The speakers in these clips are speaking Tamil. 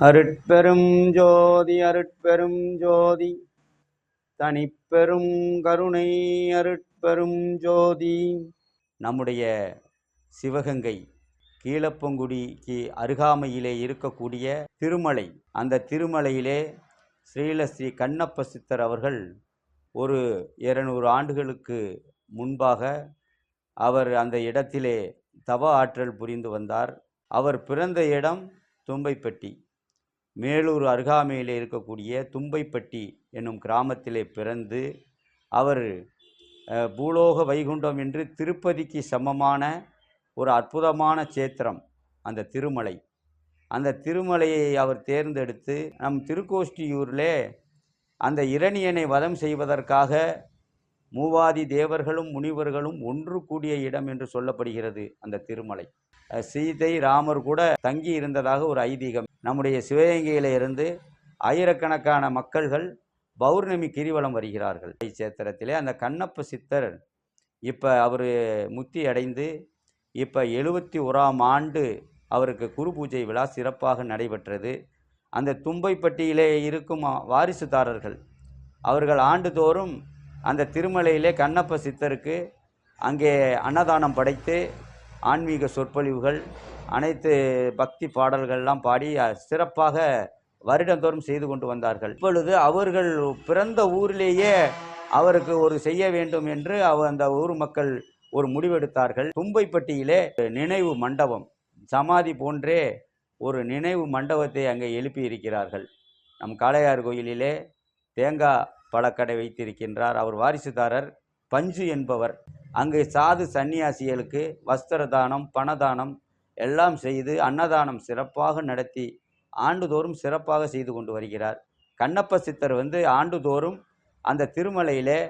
அருட்பெரும் ஜோதி அருட்பெரும் ஜோதி. தனிப்பெரும் கருணை அருட்பெரும் ஜோதி. நம்முடைய சிவகங்கை கீழப்பங்குடிக்கு அருகாமையிலே இருக்கக்கூடிய திருமலை. அந்த திருமலையிலே ஸ்ரீலஸ்ரீ கண்ணப்ப சித்தர் அவர்கள் ஒரு இருநூறு ஆண்டுகளுக்கு முன்பாக அவர் அந்த இடத்திலே தவ ஆற்றல் புரிந்து வந்தார். அவர் பிறந்த இடம் தும்பைப்பட்டி. மேலூர் அருகாமையில் இருக்கக்கூடிய தும்பைப்பட்டி என்னும் கிராமத்திலே பிறந்து அவர் பூலோக வைகுண்டம் என்று திருப்பதிக்கு சமமான ஒரு அற்புதமான சேத்திரம் அந்த திருமலை. அந்த திருமலையை அவர் தேர்ந்தெடுத்து நம் திருக்கோஷ்டியூரிலே அந்த இரணியனை வதம் செய்வதற்காக மூவாதி தேவர்களும் முனிவர்களும் ஒன்று கூடிய இடம் என்று சொல்லப்படுகிறது அந்த திருமலை. சீதை ராமர் கூட தங்கி இருந்ததாக ஒரு ஐதீகம். நம்முடைய சிவகங்கையில இருந்து ஆயிரக்கணக்கான மக்கள்கள் பௌர்ணமி கிரிவலம் வருகிறார்கள். சேத்திரத்திலே அந்த கண்ணப்ப சித்தர் இப்போ அவர் முத்தி அடைந்து இப்போ எழுபத்தி ஓராம் ஆண்டு அவருக்கு குரு பூஜை விழா சிறப்பாக நடைபெற்றது. அந்த தும்பைப்பட்டியிலே இருக்கும் வாரிசுதாரர்கள் அவர்கள் ஆண்டுதோறும் அந்த திருமலையிலே கண்ணப்ப சித்தருக்கு அங்கே அன்னதானம் படைத்து ஆன்மீக சொற்பொழிவுகள் அனைத்து பக்தி பாடல்கள்லாம் பாடி சிறப்பாக வருடந்தோறும் செய்து கொண்டு வந்தார்கள். இப்பொழுது அவர்கள் பிறந்த ஊரிலேயே அவருக்கு ஒரு செய்ய வேண்டும் என்று அவ அந்த ஊர் மக்கள் ஒரு முடிவெடுத்தார்கள். தும்பைப்பட்டியிலே நினைவு மண்டபம் சமாதி போன்றே ஒரு நினைவு மண்டபத்தை அங்கே எழுப்பி இருக்கிறார்கள் நம் காளையார் கோயிலிலே தேங்காய் பழக்கடை வைத்திருக்கின்றார். அவர் வாரிசுதாரர் பஞ்சு என்பவர். அங்கு சாது சன்னியாசிகளுக்கு வஸ்திர தானம் பணதானம் எல்லாம் செய்து அன்னதானம் சிறப்பாக நடத்தி ஆண்டுதோறும் சிறப்பாக செய்து கொண்டு வருகிறார். கண்ணப்ப சித்தர் வந்து ஆண்டுதோறும் அந்த திருமலையிலே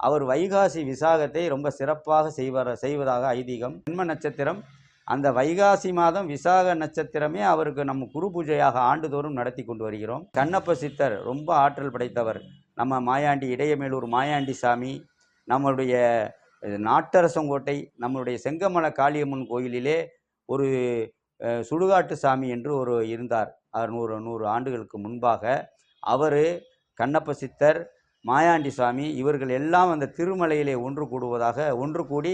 அவர் வைகாசி விசாகத்தை ரொம்ப சிறப்பாக செய்வார் செய்வதாக ஐதீகம். ஜென்ம நட்சத்திரம் அந்த வைகாசி மாதம் விசாக நட்சத்திரமே அவருக்கு நம்ம குரு பூஜையாக ஆண்டுதோறும் நடத்தி கொண்டு வருகிறோம். கண்ணப்ப சித்தர் ரொம்ப ஆற்றல் படைத்தவர். நம்ம மாயாண்டி இடையமேலூர் மாயாண்டி சாமி நம்மளுடைய நாட்டரசங்கோட்டை நம்மளுடைய செங்கமல காளியம்மன் கோயிலிலே ஒரு சுடுகாட்டு சாமி என்று ஒரு இருந்தார். அவர் நூறு நூறு ஆண்டுகளுக்கு முன்பாக அவர் கண்ணப்ப சித்தர் மாயாண்டி சாமி இவர்கள் எல்லாம் அந்த திருமலையிலே ஒன்று கூடுவதாக ஒன்று கூடி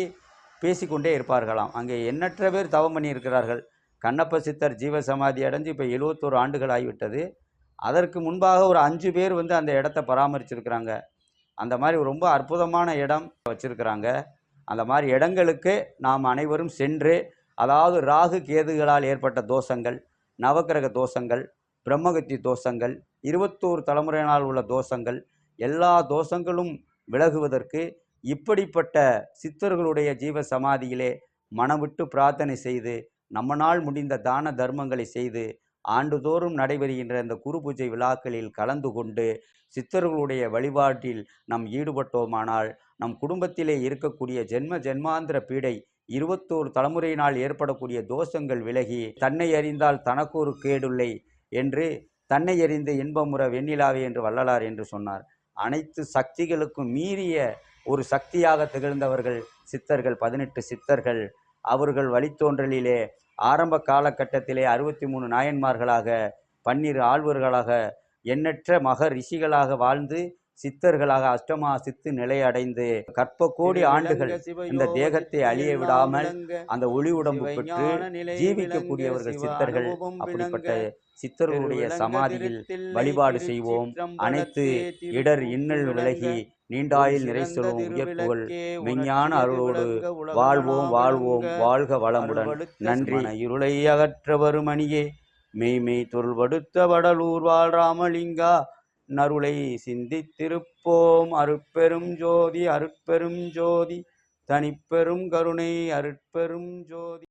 பேசிக்கொண்டே இருப்பார்களாம். அங்கே எண்ணற்ற பேர் தவம் பண்ணியிருக்கிறார்கள். கண்ணப்ப சித்தர் ஜீவசமாதி அடைஞ்சு இப்போ எழுவத்தோரு ஆண்டுகள் ஆகிவிட்டது. அதற்கு முன்பாக ஒரு அஞ்சு பேர் வந்து அந்த இடத்த பராமரிச்சிருக்கிறாங்க. அந்த மாதிரி ரொம்ப அற்புதமான இடம் வச்சுருக்கிறாங்க. அந்த மாதிரி இடங்களுக்கு நாம் அனைவரும் சென்று அதாவது ராகு கேதுகளால் ஏற்பட்ட தோஷங்கள் நவக்கிரக தோஷங்கள் பிரம்மகத்தி தோஷங்கள் இருபத்தோரு தலைமுறையினால் உள்ள தோஷங்கள் எல்லா தோஷங்களும் விலகுவதற்கு இப்படிப்பட்ட சித்தர்களுடைய ஜீவ சமாதியிலே மனவிட்டு பிரார்த்தனை செய்து நம்மனால் முடிந்த தான தர்மங்களை செய்து ஆண்டுதோறும் நடைபெறுகின்ற இந்த குரு பூஜை விழாக்களில் கலந்து கொண்டு சித்தர்களுடைய வழிபாட்டில் நாம் ஈடுபட்டோமானால் நம் குடும்பத்திலே இருக்கக்கூடிய ஜென்ம ஜென்மாந்திர பீடை இருபத்தோரு தலைமுறையினால் ஏற்படக்கூடிய தோஷங்கள் விலகி தன்னை அறிந்தால் தனக்கு ஒரு கேடுள்ளை என்று தன்னை அறிந்து இன்பமுற வெண்ணிலாவே என்று வள்ளலார் என்று சொன்னார். அனைத்து சக்திகளுக்கும் மீறிய ஒரு சக்தியாக திகழ்ந்தவர்கள் சித்தர்கள் பதினெட்டு சித்தர்கள். அவர்கள் வழித்தோன்றலிலே ஆரம்ப காலகட்டத்திலே அறுபத்தி மூணு நாயன்மார்களாக பன்னிரு ஆழ்வர்களாக எண்ணற்ற மக ரிஷிகளாக வாழ்ந்து சித்தர்களாக அஷ்டமா சித்து நிலை அடைந்து கற்ப கோடி ஆண்டுகள் இந்த தேகத்தை அழிய விடாமல் அந்த ஒளி உடம்பு பெற்று ஜீவிக்கக்கூடியவர்கள் சித்தர்கள் அப்படிப்பட்ட சித்தர்களுடைய சமாதியில் வழிபாடு செய்வோம். அனைத்து இடர் இன்னல் விலகி நீண்டாயில் நிறை சொல்வோம் உயர்ப்புகள். மெஞ்ஞான அருளோடு வாழ்வோம் வாழ்வோம் வாழ்க வளமுடன். நன்றி. இருளை அகற்ற வருமணியே மெய்மெய் தொல்படுத்த வடலூர் வாழ் ராமலிங்கா. நருளை சிந்தித்திருப்போம். அருட்பெரும் ஜோதி அருட்பெரும் ஜோதி தனிப்பெரும் கருணை அருட்பெரும் ஜோதி.